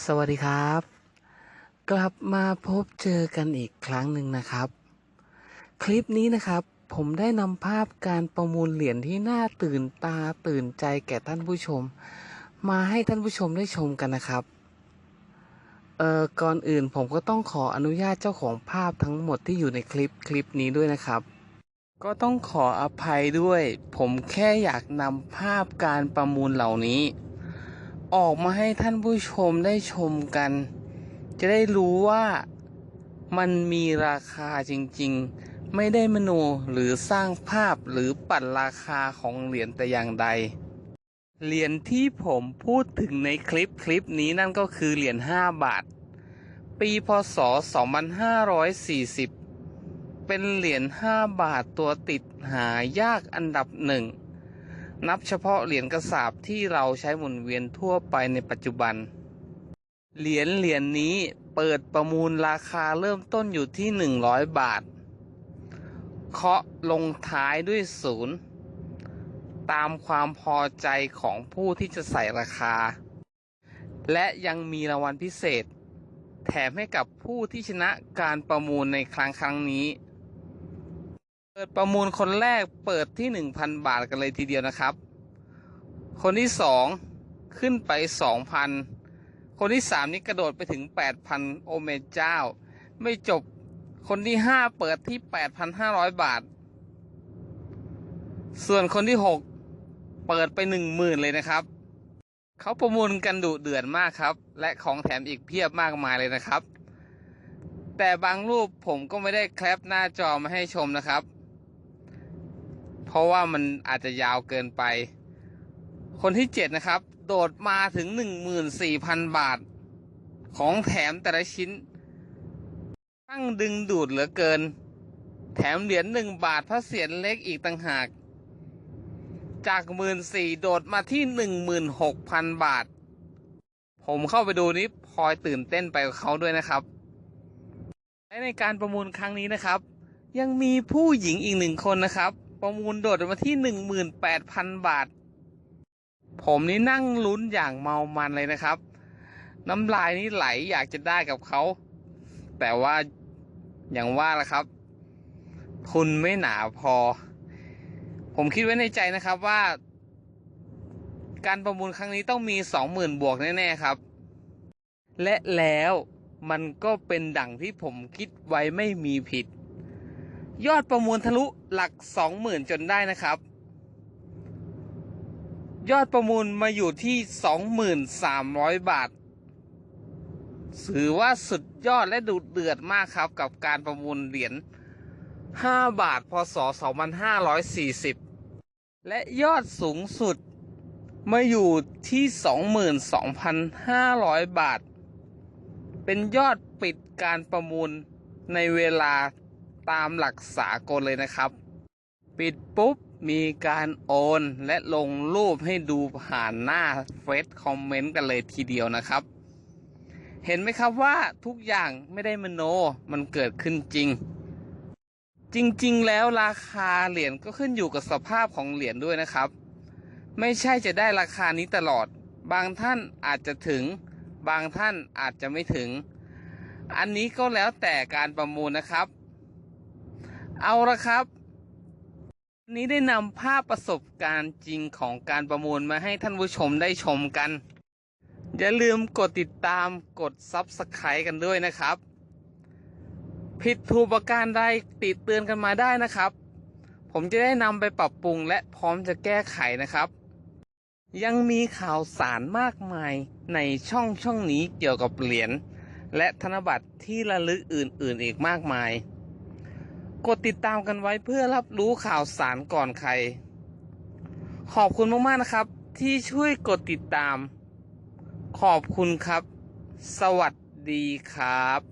สวัสดีครับ กลับมาพบเจอกันอีกครั้งหนึ่งนะครับ คลิปนี้นะครับ ผมได้นำภาพการประมูลเหรียญที่น่าตื่นตาตื่นใจแก่ท่านผู้ชม มาให้ท่านผู้ชมได้ชมกันนะครับเอ่อก่อนอื่นผมก็ต้องขออนุญาตเจ้าของภาพทั้งหมดที่อยู่ในคลิปคลิปนี้ด้วยนะครับ ก็ต้องขออภัยด้วย ผมแค่อยากนำภาพการประมูลเหล่านี้ ออกมาให้ท่านผู้ชมได้ชมกัน จะได้รู้ว่ามันมีราคาจริงๆ ไม่ได้มโนหรือสร้างภาพหรือปั่นราคาของเหรียญแต่อย่างใด เหรียญที่ผมพูดถึงในคลิปคลิปนี้นั่นก็คือเหรียญ5บาท ปีพศ 2540 เป็นเหรียญ5บาทตัวติดหายากอันดับหนึ่ง นับเฉพาะเหรียญกระสาบที่เราใช้หมุนเวียนทั่วไปในปัจจุบัน เหรียญเหรียญนี้เปิดประมูลราคาเริ่มต้นอยู่ที่ 100 บาท เคาะลงท้ายด้วยศูนย์ตามความพอใจของผู้ที่จะใส่ราคา และยังมีรางวัลพิเศษ แถมให้กับผู้ที่ชนะการประมูลในครั้งครั้งนี้ เปิดประมูลคนแรกเปิดที่1,000บาทกันเลยทีเดียวนะครับ คนที่สองขึ้นไป2,000คนที่สามนี่กระโดดไปถึง8,000โอเมเจ้า ไม่จบคนที่ห้าเปิดที่8,500บาท ส่วนคนที่หกเปิดไป10,000เลยนะครับ เขาประมูลกันดุเดือดมากครับ และของแถมอีกเพียบมากมายเลยนะครับ แต่บางรูปผมก็ไม่ได้แคปหน้าจอมาให้ชมนะครับ เพราะว่ามันอาจจะยาวเกินไป คนที่เจ็ดนะครับ โดดมาถึงหนึ่งหมื่นสี่พันบาท ของแถมแต่ละชิ้นตั้งดึงดูดเหลือเกิน แถมเหรียญหนึ่งบาทพระเศียรเล็กอีกต่างหาก จากหมื่นสี่โดดมาที่หนึ่งหมื่นหกพันบาท ผมเข้าไปดูนี้พลอยตื่นเต้นไปกับเขาด้วยนะครับและในการประมูลครั้งนี้นะครับ ยังมีผู้หญิงอีกหนึ่งคนนะครับ ประมูลโดดมาที่หนึ่งหมื่นแปดพันบาท ผมนี่นั่งลุ้นอย่างเมามันเลยนะครับ น้ำลายนี่ไหลอยากจะได้กับเขา แต่ว่าอย่างว่าละครับ ทุนไม่หนาพอ ผมคิดไว้ในใจนะครับว่า การประมูลครั้งนี้ต้องมีสองหมื่นบวกแน่ๆครับ และแล้วมันก็เป็นดั่งที่ผมคิดไว้ไม่มีผิด ยอดประมูลทะลุหลักสองหมื่นจนได้นะครับ ยอดประมูลมาอยู่ที่สองหมื่นสามร้อยบาทถือว่าสุดยอดและดุเดือดมากครับกับการประมูลเหรียญ5บาท พศ 2540 และยอดสูงสุดมาอยู่ที่ 22,500 บาท เป็นยอดปิดการประมูลในเวลา ตามหลักสากลเลยนะครับ ปิดปุ๊บมีการโอนและลงรูปให้ดูผ่านหน้าเฟซคอมเมนต์กันเลยทีเดียวนะครับ เห็นไหมครับว่าทุกอย่างไม่ได้มโนมันเกิดขึ้นจริง จริงๆ แล้วราคาเหรียญก็ขึ้นอยู่กับสภาพของเหรียญด้วยนะครับ ไม่ใช่จะได้ราคานี้ตลอด บางท่านอาจจะถึง บางท่านอาจจะไม่ถึง อันนี้ก็แล้วแต่การประมูลนะครับ เอาละครับนนี้ได้นำภาพประสบการณ์จริงของการประมูลมาให้ท่านผู้ชมได้ชมกัน อย่าลืมกดติดตามกด Subscribe กันด้วยนะครับ ผิดถูกประการใดติดเตือนกันมาได้นะครับ ผมจะได้นำไปปรับปรุงและพร้อมจะแก้ไขนะครับ ยังมีข่าวสารมากมายในช่องช่องนี้เกี่ยวกับเหรียญและธนบัตรที่ระลึกอื่น ๆ อีกมากมาย กดติดตามกันไว้เพื่อรับรู้ข่าวสารก่อนใคร ขอบคุณมาก ๆ นะครับ ที่ช่วยกดติดตาม ขอบคุณครับ สวัสดีครับ